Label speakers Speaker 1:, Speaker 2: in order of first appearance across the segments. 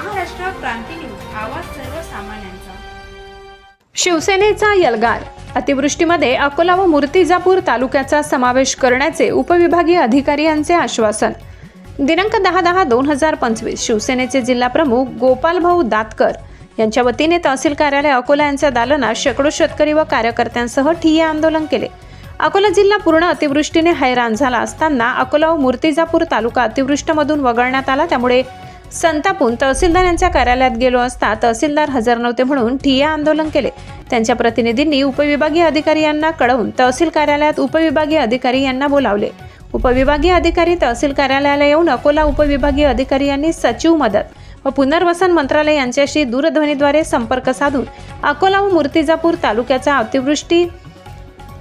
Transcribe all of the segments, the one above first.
Speaker 1: क्रांती news आवाज सर्वसामान्यांचा.
Speaker 2: शिवसेनेचा यलगार. अतिवृष्टीमध्ये अकोला व मूर्तिजापूर तालुक्याचा समावेश करण्याचे उपविभागीय अधिकारी यांचे आश्वासन. दिनांक दहा दहा दोन हजार पंचवीस शिवसेनेचे जिल्हा प्रमुख गोपालभाऊ दातकर यांच्या वतीने तहसील कार्यालय अकोला यांच्या दालनात शेकडो शेतकरी व कार्यकर्त्यांसह ठिय्या आंदोलन केले. अकोला जिल्हा पूर्ण अतिवृष्टीने हैराण झाला असताना अकोला व मूर्तिजापूर तालुका अतिवृष्टीमधून वगळण्यात आला त्यामुळे संतापून तहसीलदार यांच्या कार्यालयात गेलो असता तहसीलदार हजर नव्हते म्हणून ठिय्या आंदोलन केले. त्यांच्या प्रतिनिधींनी उपविभागीय अधिकारी यांना कळवून तहसील कार्यालयात उपविभागीय अधिकारी यांना बोलावले. उपविभागीय अधिकारी तहसील कार्यालयाला येऊन अकोला उपविभागीय अधिकारी यांनी सचिव मदत व पुनर्वसन मंत्रालय यांच्याशी दूरध्वनीद्वारे संपर्क साधून अकोला व मूर्तिजापूर तालुक्याचा अतिवृष्टी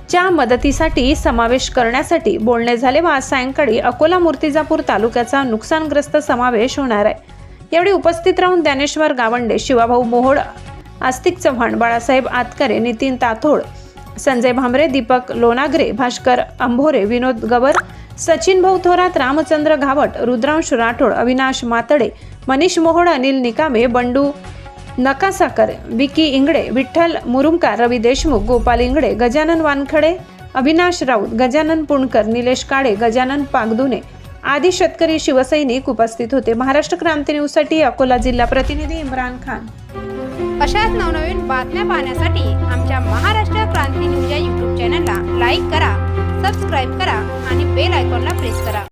Speaker 2: च्या मदतीसाठी समावेश करण्यासाठी बोलणे झाले. व आज सायंकाळी अकोला मूर्तिजापूर तालुक्याचा नुकसानग्रस्त समावेश होणार आहे. यावेळी उपस्थित राहून ज्ञानेश्वर गावंडे शिवाभाऊ मोहोळ आस्तिक चव्हाण बाळासाहेब आतकरे नितीन ताथोड संजय भामरे दीपक लोणागरे भास्कर अंभोरे विनोद गवर सचिन भाऊ थोरात रामचंद्र घावट रुद्रांश राठोड अविनाश मातडे मनीष मोहोळ अनिल निकामे बंडू नकासाकर विकी इंगडे विठ्ठल मुरुमकार रवी देशमुख गोपाल इंगडे गजानन वानखडे अविनाश राऊत गजानन पुणकर निलेश काळे गजानन पागदुने आदी शेतकरी शिवसैनिक उपस्थित होते. महाराष्ट्र क्रांती न्यूजसाठी अकोला जिल्हा प्रतिनिधी इम्रान खान.
Speaker 1: अशाच नवनवीन बातम्या पाहण्यासाठी आमच्या महाराष्ट्र क्रांती न्यूज या यूट्यूब चॅनलला लाईक करा सबस्क्राईब करा आणि बेल आयकॉनला प्रेस करा.